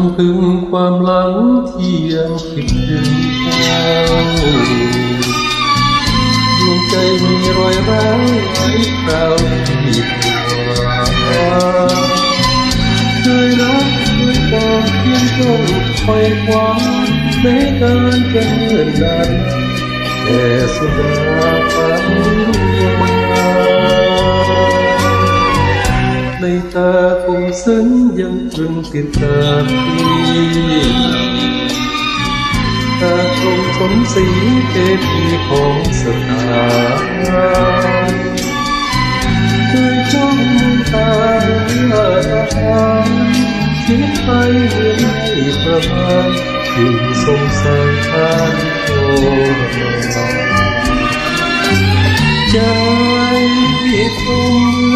ำพึงความหลังที่ยังคิดถึงเขาดวงใจมีรอยร้าวหลายคราวที่ตัวเคยรักเคยปองเพียงจ้องคอยคว้าแม้การจะเนิ่นนานแต่สุดาฝันยังมาในตา ซึ้งยังตรึงติดตาพี่ตาคงสมศรีเทพีของสถานเคยจ้องตาเมื่อทางคิดไปเหมือนไม่ประมาณถึงสงสารทานโทรใจคงค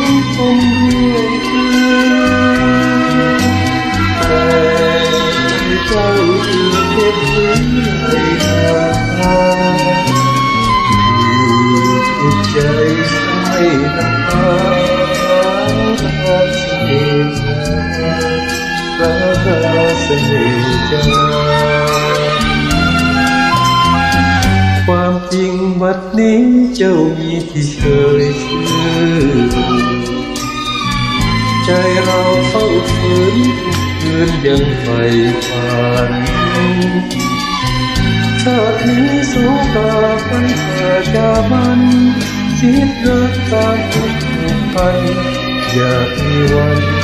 ง คือเก็บไว้ให้นานอยู่ใจใส่น้ำตาเสน่ห์รักเสน่ห์ใจความจริงบัดนี้เจ้ามีที่เคยชื่อใจเราเฝ้าฝืนทุกคืนยังไฟฝัน ชาตินี้สู้ตาไปเถิดจามันคิดรักตามทุกผูกพันอยากมีวัน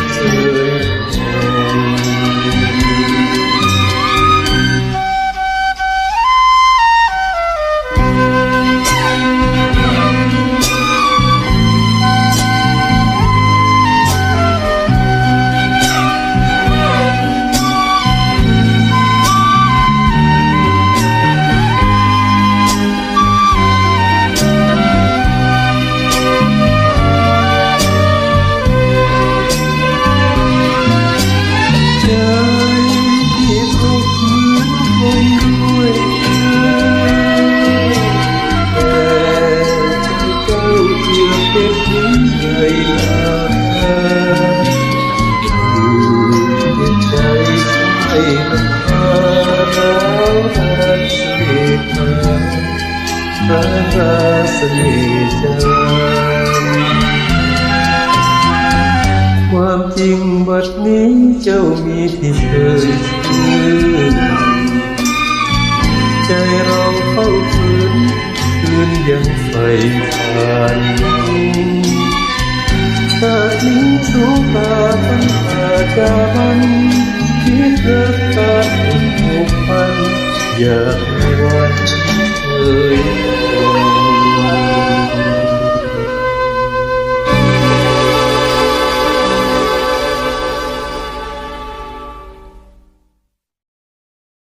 ความจริงบัดนี้เจ้ามีที่เคยชื่อใจเราเฝ้าฝืนคืนยังไฟฝันชาตินี้สู้ตาตั้งตาจามัน คิดรักตาผูกพันอยากมีวันเคย